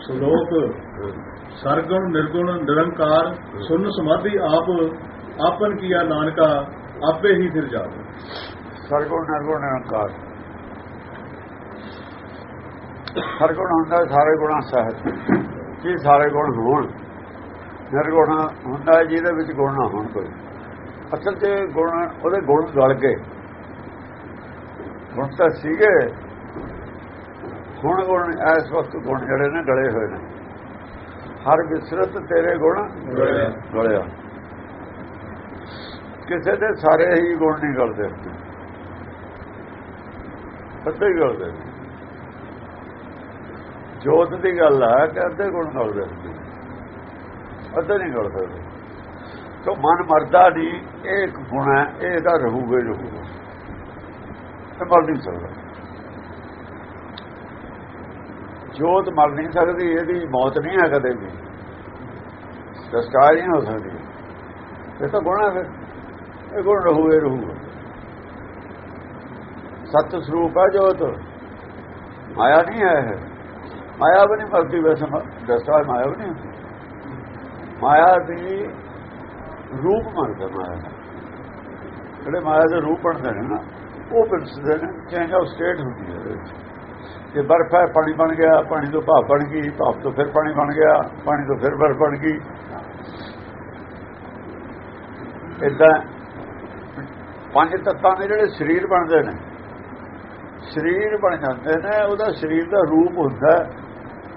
ਸ਼ਲੋਕ, ਸਰਗੁਣ, ਨਿਰਗੁਣ, ਨਿਰੰਕਾਰ, ਸੁਨ ਸਮਾਧੀ ਆਪ, ਆਪਨ ਕੀਆ ਨਾਨਕਾ, ਆਪੇ ਹੀ ਫਿਰ ਜਾਵੇ। ਸਰਗੁਣ, ਨਿਰਗੁਣ, ਨਿਰੰਕਾਰ। ਸਰਗੁਣ ਹੁੰਦਾ ਸਾਰੇ ਗੁਣਾ ਸਹਿਤ। ਕੀ ਸਾਰੇ ਗੁਣ ਹੋਣ, ਨਿਰਗੁਣ ਹੁੰਦਾ ਹੈ, ਜਿਹਦੇ ਵਿੱਚ ਗੁਣ ਨਾ ਹੋਣ ਕੋਈ। ਅਸਲ 'ਚ ਗੁਣ, ਉਹਦੇ ਗੁਣ ਗਲ ਗਏ। ਗੁਣ ਤਾਂ ਸੀਗੇ ਹੁਣ ਗੁਣ ਇਸ ਵਕਤ ਗੁਣ ਜਿਹੜੇ ਨੇ ਗਲੇ ਹੋਏ ਨੇ ਹਰ ਵਿਸਰਤ ਤੇਰੇ ਗੁਣ ਗਲਿਆ। ਕਿਸੇ ਦੇ ਸਾਰੇ ਹੀ ਗੁਣ ਨਹੀਂ ਗਲਦੇ ਅੱਧੇ ਗਲਦੇ। ਜੋਤ ਦੀ ਗੱਲ ਹੈ ਕਿ ਅੱਧੇ ਗੁਣ ਗਲਦੇ। ਅੱਧੇ ਨਹੀਂ ਗਲਦੇ ਤੋ ਮਨ ਮਰਦਾ ਨਹੀਂ ਇਹ ਇੱਕ ਗੁਣ ਹੈ ਇਹ ਇਹਦਾ ਰਹੂਗਾ ਰਹੂਗਾ ਇਹ ਮਰ ਨਹੀਂ ਸਕਦਾ ਜੋਤ ਮਰ ਨਹੀਂ ਸਕਦੀ, ਇਹਦੀ ਮੌਤ ਨਹੀਂ ਹੈ ਕਦੇ ਵੀ। ਦਸਤਾਰ ਨਹੀਂ ਹੋ ਸਕਦੀ ਇਹ ਤਾਂ ਗੁਣ ਹੈ ਫਿਰ। ਇਹ ਗੁਣ ਰਹੂਗਾ ਹੀ ਰਹੂਗਾ ਸਤ ਸਰੂਪ ਹੈ ਜੋਤ। ਮਾਇਆ ਨਹੀਂ ਹੈ ਮਾਇਆ ਵੀ ਨਹੀਂ ਮਰਦੀ ਵੈਸੇ। ਦਸਤਾਰ ਮਾਇਆ ਵੀ ਨਹੀਂ ਹੁੰਦੀ। ਮਾਇਆ ਦੀ ਰੂਪ ਮਰਦਾ ਮਾਇਆ ਦਾ। ਜਿਹੜੇ ਮਾਇਆ ਦੇ ਰੂਪ ਬਣਦੇ ਨੇ ਨਾ, ਉਹ ਬਿਲਸਦੇ ਨੇ ਚੇਂਜ ਆਫ ਸਟੇਟ ਹੁੰਦੀ ਹੈ ਉਹਦੇ ਵਿੱਚ। ਜੇ ਬਰਫ਼ ਹੈ, ਪਾਣੀ ਬਣ ਗਿਆ, ਪਾਣੀ ਤੋਂ ਭਾਪ ਬਣ ਗਈ ਭਾਪ ਤੋਂ ਫਿਰ ਪਾਣੀ ਬਣ ਗਿਆ, ਪਾਣੀ ਤੋਂ ਫਿਰ ਬਰਫ਼ ਬਣ ਗਈ। ਇਦਾਂ ਪੰਜ ਤੱਤਾਂ ਦੇ ਜਿਹੜੇ ਸਰੀਰ ਬਣਦੇ ਨੇ, ਸਰੀਰ ਬਣ ਜਾਂਦੇ ਨੇ, ਉਹਦਾ ਸਰੀਰ ਦਾ ਰੂਪ ਹੁੰਦਾ ਹੈ।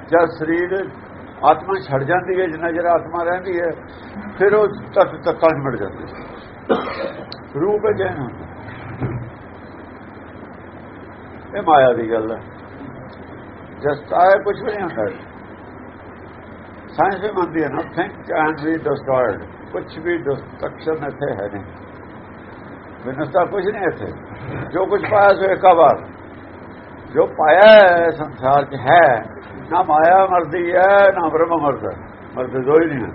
ਜਦ ਸਰੀਰ ਆਤਮਾ ਛੱਡ ਜਾਂਦੀ ਹੈ, ਜਿੰਨਾ ਚਿਰ ਆਤਮਾ ਰਹਿੰਦੀ ਹੈ, ਫਿਰ ਉਹ ਤੱਤ ਤੱਤਾਂ 'ਚ ਮਿਟ ਜਾਂਦੀ ਰੂਪ ਹੈ ਜੈਨ ਹੁੰਦਾ ਇਹ ਮਾਇਆ ਦੀ ਗੱਲ ਹੈ। ਜਸਤਾ ਹੈ ਕੁਝ ਵੀ ਨਹੀਂ ਹੁੰਦਾ। ਸਾਇੰਸ ਵੀ ਮੰਨਦੀ ਹੈ ਨਾ ਥਿੰਕ ਕੈਨ ਬੀ ਡਿਸਟਰੋਇਡ ਕੁਝ ਵੀ ਡਿਸਟਰਕਸ਼ਨ ਇੱਥੇ ਹੈ ਨਹੀਂ। ਵਿਨਸਤਾ ਕੁਝ ਨਹੀਂ ਇੱਥੇ। ਜੋ ਕੁਝ ਪਾਇਆ ਸੋ ਇੱਕ ਵਾਰ ਜੋ ਪਾਇਆ ਹੈ, ਸੰਸਾਰ 'ਚ ਹੈ, ਨਾ ਮਾਇਆ ਮਰਦੀ ਹੈ, ਨਾ ਬ੍ਰਹਮ ਮਰਦਾ। ਮਰਦੇ ਦੋ ਹੀ ਨਹੀਂ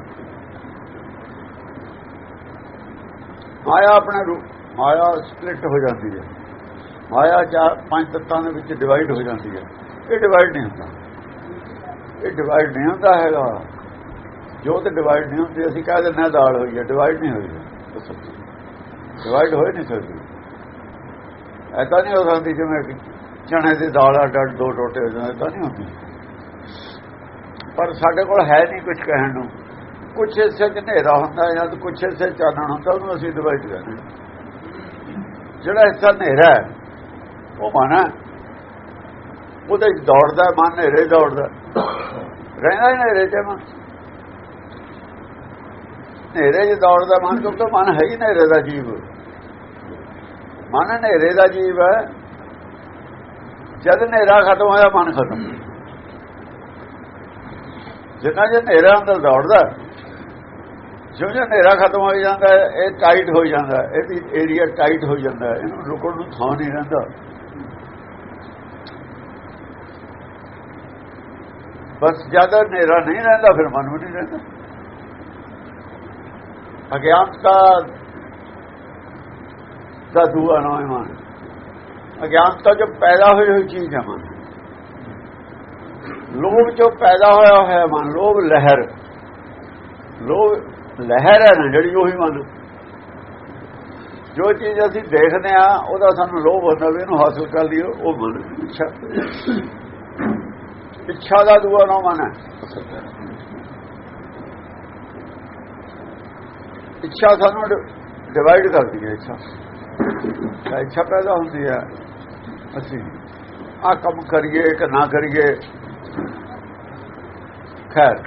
ਮਾਇਆ ਆਪਣੇ ਰੂਪ, ਮਾਇਆ ਸਪਲਿਟ ਹੋ ਜਾਂਦੀ ਹੈ। ਮਾਇਆ ਚਾਰ, ਪੰਜ ਤੱਤਾਂ ਦੇ ਵਿੱਚ ਡਿਵਾਈਡ ਹੋ ਜਾਂਦੀ ਹੈ। ਇਹ ਡਿਵਾਈਡ ਨਹੀਂ ਹੁੰਦਾ। ਇਹ ਡਿਵਾਈਡ ਨਹੀਂ ਹੁੰਦਾ ਹੈਗਾ। ਜੋ ਤੇ ਡਿਵਾਈਡ ਨਹੀਂ ਹੁੰਦੀ, ਅਸੀਂ ਕਹਿ ਦਿੰਦੇ ਹਾਂ ਦਾਲ ਹੋਈ ਹੈ ਡਿਵਾਈਡ ਨਹੀਂ ਹੋਈ। ਡਿਵਾਈਡ ਹੋਏ ਨਹੀਂ ਸਕਦੀ। ਐਦਾਂ ਨਹੀਂ ਹੋ ਸਕਦੀ ਜਿਵੇਂ ਕਿ ਚਣੇ ਦੀ ਦਾਲ ਅੱਡ ਅੱਡ ਦੋ ਟੋਟੇ ਹੋ ਜਾਂਦੇ ਤਾਂ ਨਹੀਂ ਹੁੰਦੀ। ਪਰ ਸਾਡੇ ਕੋਲ ਹੈ ਨਹੀਂ ਕੁਝ ਕਹਿਣ ਨੂੰ। ਕੁਝ ਹਿੱਸੇ 'ਚ ਹਨੇਰਾ ਹੁੰਦਾ ਜਾਂ ਕੁਝ ਹਿੱਸੇ ਚਾਨਣ ਹੁੰਦਾ, ਉਹਨੂੰ ਅਸੀਂ ਡਿਵਾਈਡ ਕਰਦੇ ਹਾਂ। ਜਿਹੜਾ ਹਿੱਸਾ ਹਨੇਰਾ ਹੈ, ਉਹ ਮਨ ਉਹਦੇ 'ਚ ਦੌੜਦਾ ਮਨ ਹਨੇਰੇ ਦੌੜਦਾ। ਰਹਿਣਾ ਹੀ ਹਨੇਰੇ 'ਚ ਮਨ। ਹਨੇਰੇ 'ਚ ਦੌੜਦਾ ਮਨ ਕਿਉਂਕਿ ਮਨ ਹੈ ਹੀ ਹਨੇਰੇ ਦਾ ਜੀਵ। ਮਨ ਹਨੇਰੇ ਦਾ ਜੀਵ ਹੈ। ਜਦ ਹਨੇਰਾ ਖਤਮ ਹੋਇਆ ਮਨ ਖਤਮ। ਜਿੰਨਾ ਜੇ ਹਨੇਰਾ ਅੰਦਰ ਦੌੜਦਾ ਜਿਉਂ ਜਿਉਂ ਹਨੇਰਾ ਖਤਮ ਹੋ ਜਾਂਦਾ ਇਹ ਟਾਈਟ ਹੋ ਜਾਂਦਾ ਹੈ, ਇਹਦੀ ਏਰੀਆ ਟਾਈਟ ਹੋ ਜਾਂਦਾ ਇਹਨੂੰ ਰੁਕਣ ਨੂੰ ਥਾਂ ਨਹੀਂ ਰਹਿੰਦਾ। ਬਸ ਜ਼ਿਆਦਾ ਹਨੇਰਾ ਨਹੀਂ ਰਹਿੰਦਾ, ਫਿਰ ਮਨ ਵੀ ਨਹੀਂ ਰਹਿੰਦਾ। ਅਗਿਆਨਤਾ ਦਾ ਦੂਆ ਨਾ ਮਨ ਅਗਿਆਨਤਾ ਜੋ ਪੈਦਾ ਹੋਈ ਹੋਈ ਚੀਜ਼ ਹੈ ਮਨ। ਲੋਭ ਜੋ ਪੈਦਾ ਹੋਇਆ ਹੋਇਆ ਮਨ, ਲੋਭ ਲਹਿਰ। ਲੋਭ ਲਹਿਰ ਹੈ ਨਾ, ਜਿਹੜੀ ਉਹੀ ਮਨ। ਜੋ ਚੀਜ਼ ਅਸੀਂ ਦੇਖਦੇ ਆ ਉਹਦਾ ਸਾਨੂੰ ਲੋਭ ਹੁੰਦਾ ਵੀ ਇਹਨੂੰ ਹਾਸਲ ਕਰ ਲਈਏ, ਉਹ ਮਨ ਇੱਛਾ। ਇੱਛਾ ਦਾ ਦੂਆ ਨਾ ਮਨ। ਹੈ ਇੱਛਾ ਸਾਨੂੰ ਡਿਵਾਈਡ ਕਰਦੀ ਹੈ ਇੱਛਾ। ਤਾਂ ਇੱਛਾ ਪੈਦਾ ਹੁੰਦੀ ਹੈ। ਅਸੀਂ ਆ ਕੰਮ ਕਰੀਏ ਕਿ ਨਾ ਕਰੀਏ, ਖੈਰ,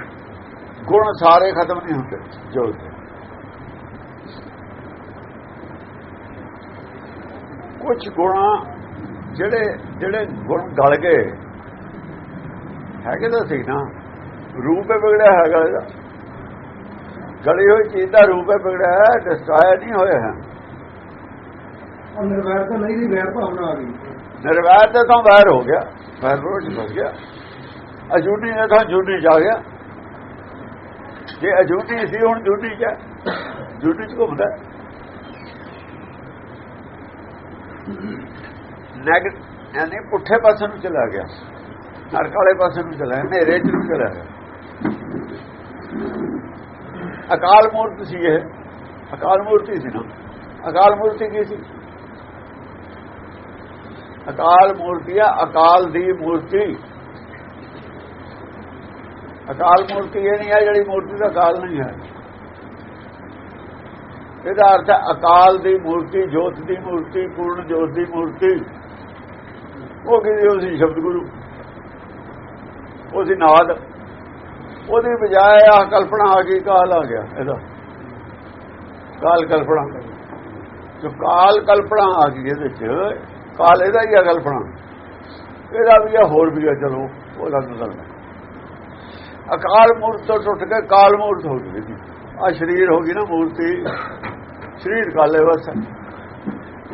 ਗੁਣ ਸਾਰੇ ਖਤਮ ਨਹੀਂ ਹੁੰਦੇ, ਜੋ ਦੇ ਕੁਝ ਗੁਣ ਜਿਹੜੇ ਜਿਹੜੇ ਗੁਣ ਗਲ ਗਏ ਹੈਗੇ ਤਾਂ ਸੀ ਨਾ। ਰੂਪ ਹੈ ਵਿਗੜਿਆ ਹੈਗਾ ਇਹਦਾ। ਗਲੀ ਹੋਈ ਚੀਜ਼ ਦਾ ਰੂਪ ਹੈ ਵਿਗੜਿਆ ਹੈ ਡਿਸਟਰਾਇਰ ਨਹੀਂ ਹੋਇਆ ਹੈ। ਨਿਰਵੈਰ ਤਾਂ ਨਹੀਂ ਵੈਰ ਭਾਵਨਾ ਆ ਗਈ। ਨਿਰਵੈਰ ਤੇ ਤਾਂ ਵੈਰ ਹੋ ਗਿਆ। ਵੈਰ ਰੋਜ਼ ਫਸ ਗਿਆ। ਅਜੂਨੀ ਨੇ ਤਾਂ ਜੂਨੀ ਜਾ ਗਿਆ। ਜੇ ਅਜੂਨੀ ਸੀ ਹੁਣ ਜੂਨੀ ਚ ਹੈ। ਜੂਨੀ ਚ ਘੁੰਮਦਾ ਨੈਗ ਯਾਨੀ ਪੁੱਠੇ ਪਾਸੇ ਨੂੰ ਚਲਾ ਗਿਆ। ਨਰਕ ਵਾਲੇ ਪਾਸੇ ਨੂੰ ਚਲਾ, ਹਨੇਰੇ ਚ ਨੂੰ ਚਲਾ। ਗਿਆ ਅਕਾਲ ਮੂਰਤ ਸੀ ਇਹ। ਅਕਾਲ ਮੂਰਤੀ ਸੀ ਨਾ। ਅਕਾਲ ਮੂਰਤੀ ਕੀ ਸੀ? ਅਕਾਲ ਮੂਰਤੀ ਆ, ਅਕਾਲ ਦੀ ਮੂਰਤੀ। ਅਕਾਲ ਮੂਰਤੀ ਇਹ ਨਹੀਂ ਹੈ ਜਿਹੜੀ ਮੂਰਤੀ ਦਾ ਅਕਾਲ ਨਹੀਂ ਹੈ। ਇਹਦਾ ਅਰਥ ਹੈ ਅਕਾਲ ਦੀ ਮੂਰਤੀ, ਜੋਤ ਦੀ ਮੂਰਤੀ, ਪੂਰਨ ਜੋਤ ਦੀ ਮੂਰਤੀ। ਉਹ ਕਿਹਦੀ ਉਹ ਸੀ? ਸ਼ਬਦ ਗੁਰੂ। ਉਹਦੀ ਸੀ ਨਾਦ। ਉਹਦੀ ਬਜਾਏ ਆ ਕਲਪਨਾ ਆ ਗਈ, ਕਾਲ ਆ ਗਿਆ ਇਹਦਾ। ਕਾਲ ਕਲਪਨਾ। ਜੋ ਕਾਲ ਕਲਪਨਾ ਆ ਗਈ ਇਹਦੇ ਚ, ਕਾਲ ਇਹਦਾ ਹੀ ਆ ਕਲਪਨਾ। ਇਹਦਾ ਵੀ ਆ, ਹੋਰ ਵੀ ਆ ਚਲੋ ਉਹ ਅਲੱਗ ਗੱਲ ਅਕਾਲ ਮੂਰਤ ਤੋਂ ਟੁੱਟ ਕੇ ਕਾਲ ਮੂਰਤ ਹੋ ਗਈ ਇਹਦੀ। ਆ ਸਰੀਰ ਹੋ ਗਈ ਨਾ ਮੂਰਤੀ। ਸਰੀਰ ਕਾਲੇ ਬਸ।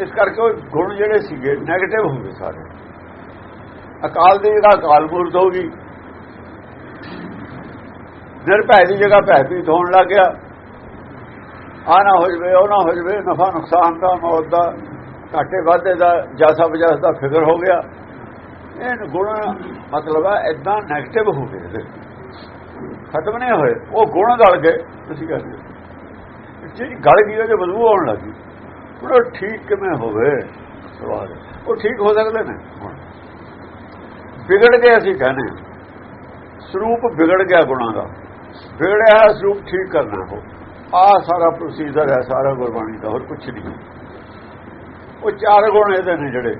ਇਸ ਕਰਕੇ ਉਹ ਗੁਣ ਜਿਹੜੇ ਸੀਗੇ 네ਗੇਟਿਵ ਹੋ ਗਏ ਸਾਰੇ। ਅਕਾਲ ਦੀ ਜਗ੍ਹਾ ਕਾਲ ਮੂਰਤ ਹੋ ਗਈ ਨਿਰਭੈ ਦੀ ਜਗ੍ਹਾ ਭੈ ਭੀਤ ਹੋਣ ਲੱਗ ਗਿਆ। ਆ ਨਾ ਹੋ ਜਵੇ, ਉਹ ਨਾ ਹੋ ਜਵੇ, ਨਫਾ ਨੁਕਸਾਨ ਦਾ, ਮੌਤ ਦਾ, ਘਾਟੇ ਵਾਧੇ ਦਾ, ਜਾਸਾ ਬਜਾਸ ਦਾ ਫਿਕਰ ਹੋ ਗਿਆ। ਇਹ ਗੁਣ ਮਤਲਬ ਹੈ ਇਦਾਂ ਨੈਗੇਟਿਵ ਹੋ ਗਏ ਖਤਮ ਨਹੀਂ ਹੋਏ, ਉਹ ਗੁਣ ਗਲ ਗਏ, ਤੁਸੀਂ ਕਹਿੰਦੇ ਜਿਹੜੀ ਗਲ ਗਈ, ਉਹਦੇ ਬਦਬੂ ਆਉਣ ਲੱਗੀ ਹੁਣ ਉਹ ਠੀਕ ਕਿਵੇਂ ਹੋਵੇ? ਸਵਾਲ ਉਹ ਠੀਕ ਹੋ ਸਕਦੇ ਨੇ ਵਿਗੜ ਗਏ ਅਸੀਂ ਕਹਿੰਦੇ ਹਾਂ। ਸਰੂਪ ਵਿਗੜ ਗਿਆ ਗੁਣਾਂ ਦਾ। ਵਿਗੜਿਆ ਹੋਇਆ ਸਰੂਪ ਠੀਕ ਕਰਨਾ ਹੋ। ਆ ਸਾਰਾ ਪ੍ਰੋਸੀਜਰ ਹੈ, ਸਾਰਾ ਗੁਰਬਾਣੀ ਦਾ, ਹੋਰ ਕੁਝ ਨਹੀਂ। ਉਹ ਚਾਰ ਗੁਣ ਇਹਦੇ ਨੇ ਜਿਹੜੇ।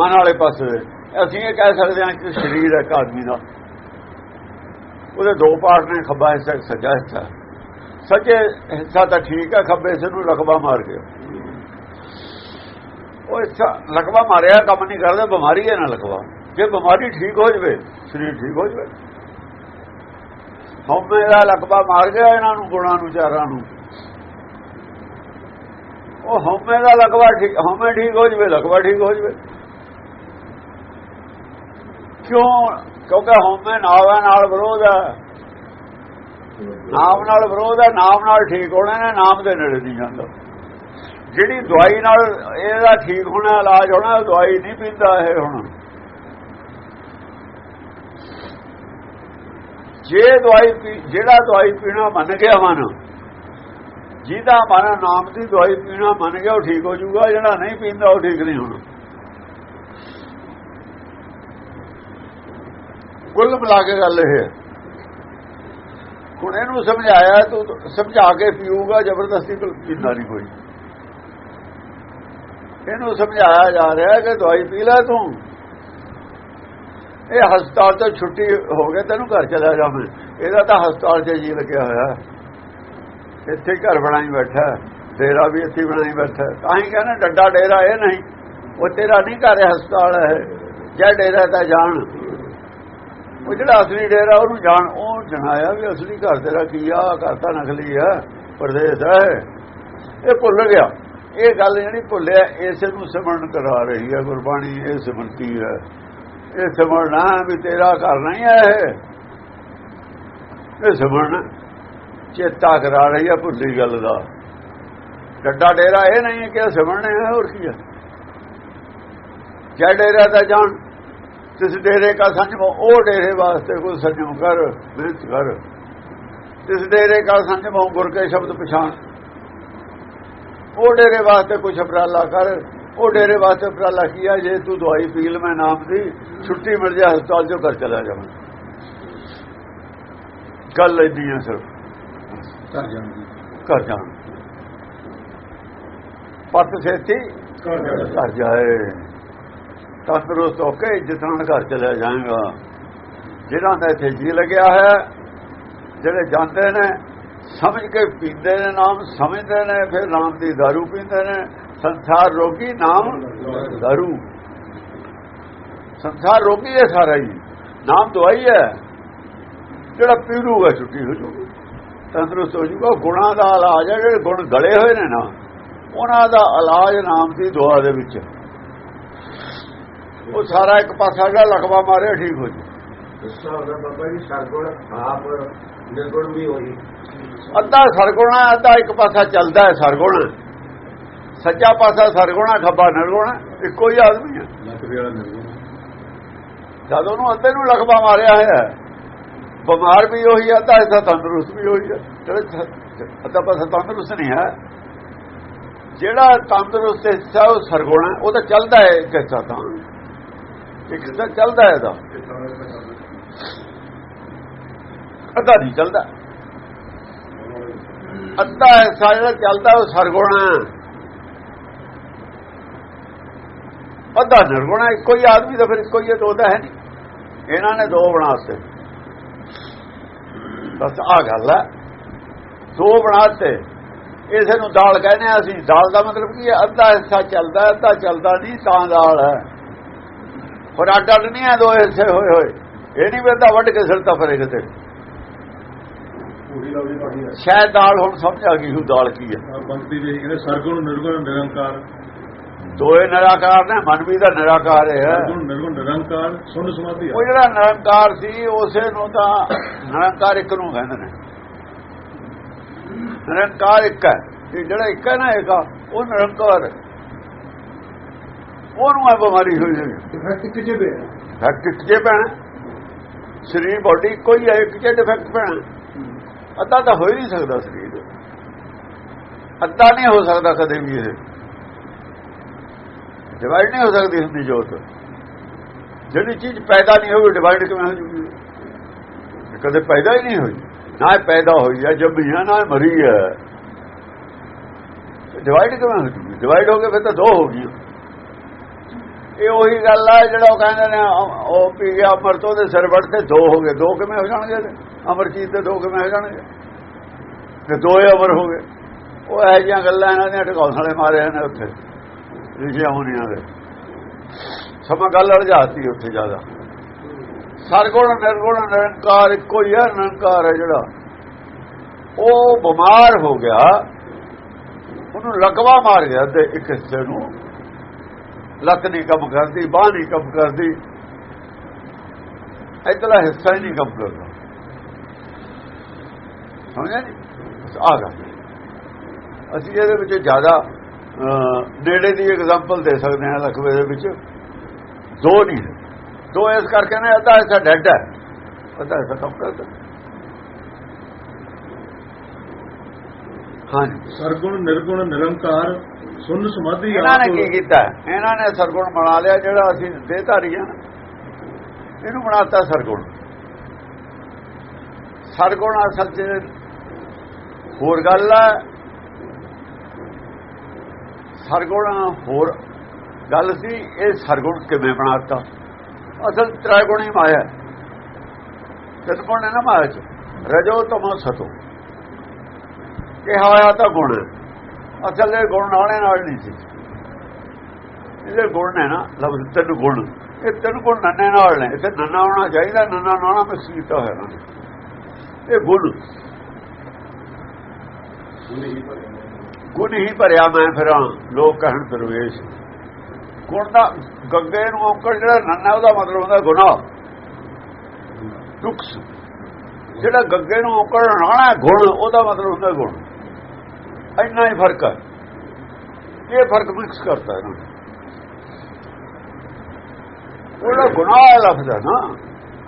ਮਨ ਵਾਲੇ ਪਾਸੇ। ਦੇ। ਅਸੀਂ ਇਹ ਕਹਿ ਸਕਦੇ ਹਾਂ ਕਿ ਸਰੀਰ ਇੱਕ ਆਦਮੀ ਦਾ। ਉਹਦੇ ਦੋ ਪਾਰਟ ਨੇ, ਖੱਬਾ ਹਿੱਸਾ, ਇੱਕ ਸੱਜਾ ਹਿੱਸਾ। ਸੱਜੇ ਹਿੱਸਾ ਤਾਂ ਠੀਕ ਹੈ, ਖੱਬੇ ਹਿੱਸੇ ਨੂੰ ਲਕਵਾ ਮਾਰ ਗਿਆ ਉਹ ਹਿੱਸਾ ਲਕਵਾ ਮਾਰਿਆ, ਕੰਮ ਨਹੀਂ ਕਰਦਾ, ਬਿਮਾਰੀ ਹੈ ਨਾ ਲਕਵਾ ਜੇ ਬਿਮਾਰੀ ਠੀਕ ਹੋ ਜਵੇ, ਸਰੀਰ ਠੀਕ ਹੋ ਜਵੇ। ਹਉਮੈ ਦਾ ਲਕਬਾ ਮਾਰ ਗਿਆ ਇਹਨਾਂ ਨੂੰ, ਗੁਣਾਂ ਨੂੰ ਚਾਰਾਂ ਨੂੰ। ਉਹ ਹਉਮੈ ਦਾ ਲਕਬਾ ਠੀਕ ਹਉਮੈ ਠੀਕ ਹੋ ਜਵੇ ਲਕਬਾ ਠੀਕ ਹੋ ਜਵੇ। ਕਿਉਂ? ਕਿਉਂਕਿ ਹਉਮੈ ਨਾਵਾਂ ਨਾਲ ਵਿਰੋਧ ਹੈ। ਨਾਮ ਨਾਲ ਵਿਰੋਧ ਹੈ ਨਾਮ ਨਾਲ ਠੀਕ ਹੋਣਾ ਨੇ ਨਾਮ ਦੇ ਨੇੜੇ ਨਹੀਂ ਜਾਂਦਾ। ਜਿਹੜੀ ਦਵਾਈ ਨਾਲ ਇਹਦਾ ਠੀਕ ਹੋਣਾ, ਇਲਾਜ ਹੋਣਾ, ਦਵਾਈ ਨਹੀਂ ਪੀਂਦਾ ਇਹ ਹੁਣ। ਜੇ ਦਵਾਈ ਪੀ- ਜਿਹੜਾ ਦਵਾਈ ਪੀਣਾ ਮੰਨ ਗਿਆ ਮਨ, ਜਿਹਦਾ ਮਨ ਨਾਮ ਦੀ ਦਵਾਈ ਪੀਣਾ ਮੰਨ ਗਿਆ, ਉਹ ਠੀਕ ਹੋ ਜਾਊਗਾ, ਜਿਹੜਾ ਨਹੀਂ ਪੀਂਦਾ, ਉਹ ਠੀਕ ਨਹੀਂ ਹੋਣਾ। ਕੁੱਲ ਮਿਲਾ ਕੇ ਗੱਲ ਇਹ ਹੈ। ਹੁਣ ਇਹਨੂੰ ਸਮਝਾਇਆ, ਤੂੰ ਸਮਝਾ ਕੇ ਪੀਊਗਾ, ਜ਼ਬਰਦਸਤੀ ਪੀਂਦਾ ਨਹੀਂ ਕੋਈ। ਇਹਨੂੰ ਸਮਝਾਇਆ ਜਾ ਰਿਹਾ ਕਿ ਦਵਾਈ ਪੀ ਲੈ ਤੂੰ। ਇਹ ਹਸਪਤਾਲ ਤੋਂ ਛੁੱਟੀ ਹੋ ਗਏ ਤੈਨੂੰ ਘਰ ਚਲਾ ਜਾਵੇਂ ਇਹਦਾ ਤਾਂ ਹਸਪਤਾਲ 'ਚ ਜੀ ਲੱਗਿਆ ਹੋਇਆ ਇੱਥੇ ਘਰ ਬਣਾਈ ਬੈਠਾ ਡੇਰਾ ਵੀ ਇੱਥੇ ਬਣਾਈ ਬੈਠਾ ਤਾਂ ਹੀ ਕਹਿੰਦਾ, ਡੱਡਾ ਡੇਰਾ ਇਹ ਨਹੀਂ। ਉਹ ਤੇਰਾ ਨਹੀਂ ਘਰ ਹਸਪਤਾਲ ਹੈ। ਜਾਂ ਡੇਰਾ ਤਾਂ ਜਾਣ। ਉਹ ਜਿਹੜਾ ਅਸਲੀ ਡੇਰਾ, ਉਹਨੂੰ ਜਾਣ। ਉਹ ਜਣਾਇਆ ਵੀ ਅਸਲੀ ਘਰ ਤੇਰਾ ਕੀ ਆ? ਘਰ ਤਾਂ ਨਕਲੀ ਆ ਪਰਦੇਸ ਹੈ। ਇਹ ਭੁੱਲ ਗਿਆ। ਇਹ ਗੱਲ ਜਿਹੜੀ ਭੁੱਲਿਆ, ਇਸੇ ਨੂੰ ਸਿਮਰਨ ਕਰਾ ਰਹੀ ਹੈ ਗੁਰਬਾਣੀ, ਇਹ ਸਿਮਰਤੀ ਹੈ। ਇਹ ਸਿਮਰਨਾ ਵੀ ਤੇਰਾ ਘਰ ਨਹੀਂ ਹੈ ਇਹ। ਇਹ ਚੇਤਾ ਕਰਾ ਰਹੀ ਹੈ ਭੁੱਲੀ ਗੱਲ ਦਾ। ਡੱਡਾ ਡੇਰਾ ਇਹ ਨਹੀਂ ਹੈ ਕਿ ਸਿਮਰਨੇ ਹੈ ਹੋਰ ਕੀ ਹੈ ਜੈ ਡੇਰਾ ਦਾ ਜਾਣ ਤਿਸ ਡੇਰੇ ਕਾ ਸੰਜਮ, ਉਹ ਡੇਰੇ ਵਾਸਤੇ ਕੋਈ ਸੰਜਮ ਕਰ, ਮਿਹਨਤ ਕਰ। ਤਿਸ ਡੇਰੇ ਕਾ ਸੰਜਮ ਗੁਰ ਕੇ ਸ਼ਬਦ ਪਛਾਣ। ਉਹ ਡੇਰੇ ਵਾਸਤੇ ਕੁਛ ਉਪਰਾਲਾ ਕਰ ਉਹ ਡੇਰੇ ਵਾਸਤੇ ਉਪਰਾਲਾ ਕੀਆ ਜੇ ਤੂੰ ਦਵਾਈ ਪੀ ਲੈ ਮੈਂ ਨਾਮ ਦੀ ਛੁੱਟੀ ਮਿਲ ਜਾ ਹਸਪਤਾਲ ਚੋਂ ਘਰ ਚਲਾ ਜਾਵਾਂ। ਗੱਲ ਲੈਂਦੀ ਆ ਸਿਰ ਘਰ ਜਾਣ ਦੀ। ਘਰ ਜਾਣ ਪੱਤ ਸੇਤੀ ਘਰ ਜਾਏ। ਤੰਦਰੁਸਤ ਹੋ ਕੇ ਘਰ ਚਲਾ ਜਾਏਗਾ। ਜਿਹਨਾਂ ਦਾ ਇੱਥੇ ਜੀ ਲੱਗਿਆ ਹੈ ਜਿਹੜੇ ਜਾਂਦੇ ਨੇ ਸਮਝ ਕੇ ਪੀਂਦੇ ਨੇ ਨਾਮ ਸਮਝਦੇ ਨੇ ਫਿਰ ਨਾਮ ਦੀ दारू ਪੀਂਦੇ ਨੇ। ਸੰਸਾਰ ਰੋਗੀ ਨਾਮ दारू ਸੰਸਾਰ ਰੋਗੀ ਹੈ ਸਾਰਾ ਹੀ। ਨਾਮ ਦਵਾਈ ਹੈ। ਜਿਹੜਾ ਪੀ ਲੂਗਾ ਛੁੱਟੀ ਹੋ ਜੂਗੀ ਤੰਦਰੁਸਤ ਹੋ ਜੂਗਾ ਗੁਣਾਂ ਦਾ ਇਲਾਜ ਹੈ ਜਿਹੜੇ ਗੁਣ ਗਲੇ ਹੋਏ ਨੇ ਨਾ ਉਹਨਾਂ ਦਾ ਇਲਾਜ ਨਾਮ ਦੀ ਦੁਆ ਦੇ ਵਿੱਚ। ਉਹ ਸਾਰਾ ਇੱਕ ਪਾਸਾ ਜਿਹੜਾ ਲਕਵਾ ਮਾਰਿਆ ਠੀਕ ਹੋ ਜੂ। ਬਾਬਾ ਜੀ ਸਰਗੁਣ ਆਪ ਨਿਰਗੁਣ ਵੀ ਹੋਈ। ਅੱਧਾ ਸਰਗੁਣਾ ਅੱਧਾ ਇੱਕ ਪਾਸਾ ਚੱਲਦਾ ਹੈ ਸਰਗੁਣ। ਸੱਜਾ ਪਾਸਾ ਸਰਗੁਣਾ ਖੱਬਾ ਨਿਰਗੁਣਾ ਇੱਕੋ ਹੀ ਆਦਮੀ ਹੈ। ਜਦ ਉਹਨੂੰ ਅੱਧੇ ਨੂੰ ਲਖਵਾ ਮਾਰਿਆ ਹੋਇਆ ਹੈ, ਬਿਮਾਰ ਵੀ ਉਹੀ ਹੈ ਤਾਂ ਐਸਾ ਤੰਦਰੁਸਤ ਵੀ ਉਹੀ ਹੈ। ਜਿਹੜਾ ਅੱਧਾ ਪਾਸਾ ਤੰਦਰੁਸਤ ਨਹੀਂ ਹੈ ਜਿਹੜਾ ਤੰਦਰੁਸਤ ਹਿੱਸਾ ਉਹ ਸਰਗੁਣ ਉਹ ਤਾਂ ਚੱਲਦਾ ਹੈ ਇੱਕ ਹਿੱਸਾ ਤਾਂ। ਇੱਕ ਹਿੱਸਾ ਚੱਲਦਾ ਹੈ ਇਹਦਾ। ਅੱਧਾ ਨਹੀਂ ਚੱਲਦਾ। ਅੱਧਾ ਹਿੱਸਾ ਜਿਹੜਾ ਚੱਲਦਾ ਉਹ ਸਰਗੁਣ ਹੈ ਅੱਧਾ ਨਿਰਗੁਣ ਹੈ ਇੱਕੋ ਹੀ ਆਦਮੀ ਤਾਂ ਫਿਰ ਇੱਕੋ ਹੀ ਹੈ, ਦੋ ਹੈ ਨਹੀਂ। ਇਹਨਾਂ ਨੇ ਦੋ ਬਣਾਤੇ ਬਸ ਆ ਗੱਲ ਹੈ। ਦੋ ਬਣਾਤੇ ਇਸੇ ਨੂੰ ਦਾਲ ਕਹਿੰਦੇ ਆ ਅਸੀਂ। ਦਾਲ ਦਾ ਮਤਲਬ ਕੀ ਹੈ? ਅੱਧਾ ਹਿੱਸਾ ਚੱਲਦਾ ਅੱਧਾ ਚੱਲਦਾ ਨਹੀਂ, ਤਾਂ ਦਾਲ ਹੈ। ਪਰ ਅੱਡ ਨਹੀਂ ਹੈ ਦੋ ਹਿੱਸੇ, ਹੋਏ ਹੋਏ। ਇਹ ਨਹੀਂ ਬੰਦਾ ਵੱਢ ਕੇ ਸਿਰ ਤਾਂ ਫਰੇ ਕਿਤੇ ਸ਼ਾਇਦ ਦਾਲ ਹੁਣ ਸਮਝ ਆ ਗਈ ਹੂ ਦਾਲ ਕੀ ਹੈ। ਆਹ ਬੰਤੀ ਦੇ ਸਰਗੁਣ, ਨਿਰਗੁਣ, ਨਿਰੰਕਾਰ। ਦੋਏ ਨਿਰਾਕਾਰ ਨੇ ਮਨ ਵੀ ਦਾ ਨਿਰਾਕਾਰ ਹੈ। ਨਿਰਗੁਣ ਨਿਰੰਕਾਰ ਸੁਨ ਸਮਾਧੀ ਉਹ ਜਿਹੜਾ ਨਿਰੰਕਾਰ ਸੀ ਉਸੇ ਨੂੰ ਤਾਂ ਨਿਰੰਕਾਰ ਇੱਕ ਨੂੰ ਕਹਿੰਦੇ ਨੇ। ਨਿਰੰਕਾਰ ਇੱਕ ਹੈ। ਤੇ ਜਿਹੜਾ ਇੱਕ ਹੈ ਨਾ ਇੱਕ ਉਹ ਨਿਰੰਕਾਰ ਉਹਨੂੰ ਆ ਬਿਮਾਰੀ ਹੋਈ ਹੈ। ਡਿਫੈਕਟ ਕਿਤੇ ਪਿਆ ਫੈਕਟ ਜੇ ਪੈਣਾ ਸਰੀਰ ਬਾਡੀ ਕੋਈ ਹੈ ਇੱਕ ਜੇ ਡਿਫੈਕਟ ਪੈਣਾ ਅੱਧਾ ਤਾਂ ਹੋ ਹੀ ਨਹੀਂ ਸਕਦਾ ਸਰੀਰ। ਅੱਧਾ ਨਹੀਂ ਹੋ ਸਕਦਾ ਕਦੇ ਵੀ ਇਹ। ਡਿਵਾਈਡ ਨਹੀਂ ਹੋ ਸਕਦੀ ਹੁੰਦੀ ਜੋਤ। ਜਿਹੜੀ ਚੀਜ਼ ਪੈਦਾ ਨਹੀਂ ਹੋਈ ਡਿਵਾਈਡ ਕਿਵੇਂ ਹੋ ਜੂਗੀ? ਕਦੇ ਪੈਦਾ ਹੀ ਨਹੀਂ ਹੋਈ। ਨਾ ਇਹ ਪੈਦਾ ਹੋਈ ਹੈ, ਜੰਮੀ ਹੈ, ਨਾ ਇਹ ਮਰੀ ਹੈ। ਡਿਵਾਈਡ ਕਿਵੇਂ ਹੋ ਜੂਗੀ? ਡਿਵਾਈਡ ਹੋ ਕੇ ਫਿਰ ਤਾਂ ਦੋ ਹੋ ਗਈ ਇਹ ਉਹੀ ਗੱਲ ਆ, ਜਿਹੜਾ ਉਹ ਕਹਿੰਦੇ ਨੇ, ਉਹ ਪੀ ਗਿਆ ਅਮਰ ਤੋਂ ਦੇ ਸਿਰ ਤੇ ਦੋ ਹੋ ਗਏ। ਦੋ ਕਿਵੇਂ ਹੋ ਜਾਣਗੇ ਇਹਦੇ? ਅਮਰ ਚੀਜ਼ ਤੇ ਦੋ ਕਿਵੇਂ ਹੋ ਜਾਣਗੇ? ਤੇ ਦੋ ਹੀ ਅਮਰ ਹੋ ਗਏ। ਉਹ ਇਹ ਜਿਹੀਆਂ ਗੱਲਾਂ ਇਹਨਾਂ ਦੀਆਂ ਢਕੌਸਲੇ ਮਾਰੇ ਨੇ ਉੱਥੇ। ਰਿਸ਼ਿਆ ਹੋਣੀਆਂ ਦੇ ਸਮਾਂ ਗੱਲ ਅਲਝਾਤੀ ਉੱਥੇ ਜ਼ਿਆਦਾ। ਸਰਗੁਣ ਨਿਰਗੁਣ ਨਿਰੰਕਾਰ ਇੱਕੋ ਹੀ ਹੈ ਨਿਰੰਕਾਰ ਹੈ ਜਿਹੜਾ। ਉਹ ਬਿਮਾਰ ਹੋ ਗਿਆ, ਉਹਨੂੰ ਲਗਵਾ ਮਾਰ ਗਿਆ ਤੇ ਇੱਕ ਹਿੱਸੇ ਨੂੰ। ਲੱਤ ਨਹੀਂ ਕੰਮ ਕਰਦੀ, ਬਾਹ ਨਹੀਂ ਕੰਮ ਕਰਦੀ। ਇਤਲਾ ਹਿੱਸਾ ਹੀ ਨਹੀਂ ਕੰਮ ਕਰਦਾ। ਸਮਝਿਆ ਜੀ? ਬਸ ਆ ਗਿਆ ਅਸੀਂ ਇਹਦੇ ਵਿੱਚ ਜ਼ਿਆਦਾ ਨੇੜੇ ਦੀ ਐਗਜ਼ਾਮਪਲ ਦੇ ਸਕਦੇ ਹਾਂ ਲਖਵੇ ਦੇ ਵਿੱਚ। ਦੋ ਨਹੀਂ ਹੈ। ਦੋ ਇਸ ਕਰਕੇ ਨਾ ਅੱਧਾ ਹਿੱਸਾ ਡੈਡ ਹੈ। ਅੱਧਾ ਹਿੱਸਾ ਕੰਮ ਕਰਦਾ ਹਾਂਜੀ। ਸਰਗੁਣ ਨਿਰਗੁਣ ਨਿਰੰਕਾਰ ਸੁਨ ਸਮਾਧੀ ਇਹਨਾਂ ਨੇ ਕੀ ਕੀਤਾ? ਇਹਨਾਂ ਨੇ ਸਰਗੁਣ ਬਣਾ ਲਿਆ ਜਿਹੜਾ ਅਸੀਂ ਦੇਹਧਾਰੀ ਆ ਇਹਨੂੰ ਬਣਾਤਾ ਸਰਗੁਣ। ਸਰਗੁਣ ਅਸਲ 'ਚ ਹੋਰ ਗੱਲ ਹੈ। ਸਰਗੁਣ ਹੋਰ ਗੱਲ ਸੀ, ਇਹ ਸਰਗੁਣ ਕਿਵੇਂ ਬਣਾਤਾ? ਅਸਲ ਤ੍ਰੈਗੁਣ ਹੀ ਮਾਇਆ ਹੈ। ਗੁਣ ਨੇ ਨਾ ਮਾਇਆ ਚ? ਰਜੋ ਤਮੋ ਸਤੋ। ਕਿਹਾ ਹੋਇਆ ਤਾਂ ਗੁਣ ਅਸਲ ਇਹ ਗੁਣ ਨਾਲੇ ਨਾਲ ਨਹੀਂ ਸੀ। ਇਹਦੇ ਗੁਣ ਨੇ ਨਾ, ਲਫ਼ਜ਼ ਤਿੰਨ ਗੁਣ। ਇਹ ਤਿੰਨ ਗੁਣ ਨੰਨੇ ਨਾਲ ਨੇ। ਇੱਥੇ ਨੰਨਾ ਹੋਣਾ ਚਾਹੀਦਾ, ਨੰਨਾ ਨਾਣਾ ਮਿਕਸ ਕੀਤਾ ਹੋਇਆ। ਨਾ ਇਹ ਗੁਣ। ਗੁਣ ਹੀ ਭਰਿਆ ਮੈਂ ਫਿਰਾਂ ਲੋਕ ਕਹਿਣ ਦਰਵੇਸ਼ ਗੁਣ ਦਾ ਗੰਗੇ ਨੂੰ ਔਕੜ ਜਿਹੜਾ ਨੰਨਾ, ਉਹਦਾ ਮਤਲਬ ਹੁੰਦਾ ਗੁਨਾਹ ਨੁਕਸ ਜਿਹੜਾ ਗੰਗੇ ਨੂੰ ਔਕੜ ਨਾਣਾ ਗੁਣ, ਉਹਦਾ ਮਤਲਬ ਹੁੰਦਾ ਗੁਣ। ਇੰਨਾ ਹੀ ਫ਼ਰਕ ਹੈ। ਇਹ ਫ਼ਰਕ ਮਿਕਸ ਕਰਤਾ ਇਹਨਾਂ ਨੇ। ਉਹਦਾ ਗੁਨਾਹ ਹੈ ਲਫ਼ਜ਼ ਹੈ ਨਾ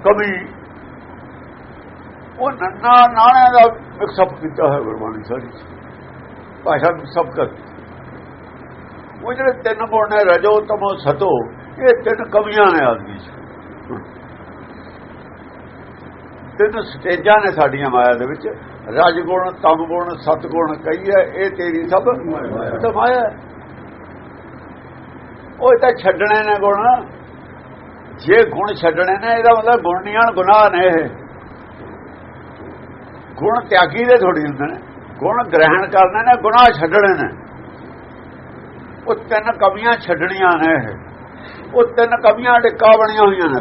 ਕਵੀ ਉਹ ਨੰਨਾ ਨਾਣੇ ਦਾ ਮਿਕਸ ਅਪ ਕੀਤਾ ਹੈ ਗੁਰਬਾਣੀ ਸਾਰੀ ਭਾਸ਼ਾ ਸਭ ਕਰ। ਉਹ ਜਿਹੜੇ ਤਿੰਨ ਗੁਣ ਨੇ, ਰਜੋ, ਤਮੋ, ਸਤੋ, ਇਹ ਤਿੰਨ ਕਮੀਆਂ ਨੇ ਆਦਮੀ 'ਚ ਤਿੰਨ ਸਟੇਜਾਂ ਨੇ ਸਾਡੀਆਂ ਮਾਇਆ ਦੇ ਵਿੱਚ। ਰਜ ਗੁਣ ਤਮ ਗੁਣ ਸਤ ਗੁਣ ਕਹੀ ਹੈ, ਇਹ ਤੇਰੀ ਸਭ ਮਾਇਆ ਉਹ ਇਹ ਤਾਂ ਛੱਡਣੇ ਨੇ ਗੁਣ। ਜੇ ਗੁਣ ਛੱਡਣੇ ਨੇ, ਇਹਦਾ ਮਤਲਬ ਗੁਣ ਨਹੀਂ ਹਨ ਗੁਨਾਹ ਨੇ ਇਹ। ਗੁਣ ਤਿਆਗੀ ਦੇ ਥੋੜੀ ਹੁੰਦੇ ਨੇ। ਗੁਣ ਗ੍ਰਹਿਣ ਕਰਨੇ ਨੇ ਗੁਨਾਹ ਛੱਡਣੇ ਨੇ। ਉਹ ਤਿੰਨ ਕਮੀਆਂ ਛੱਡਣੀਆਂ ਨੇ ਇਹ। ਉਹ ਤਿੰਨ ਕਮੀਆਂ ਡਿੱਕਾ ਬਣੀਆਂ ਹੋਈਆਂ ਨੇ।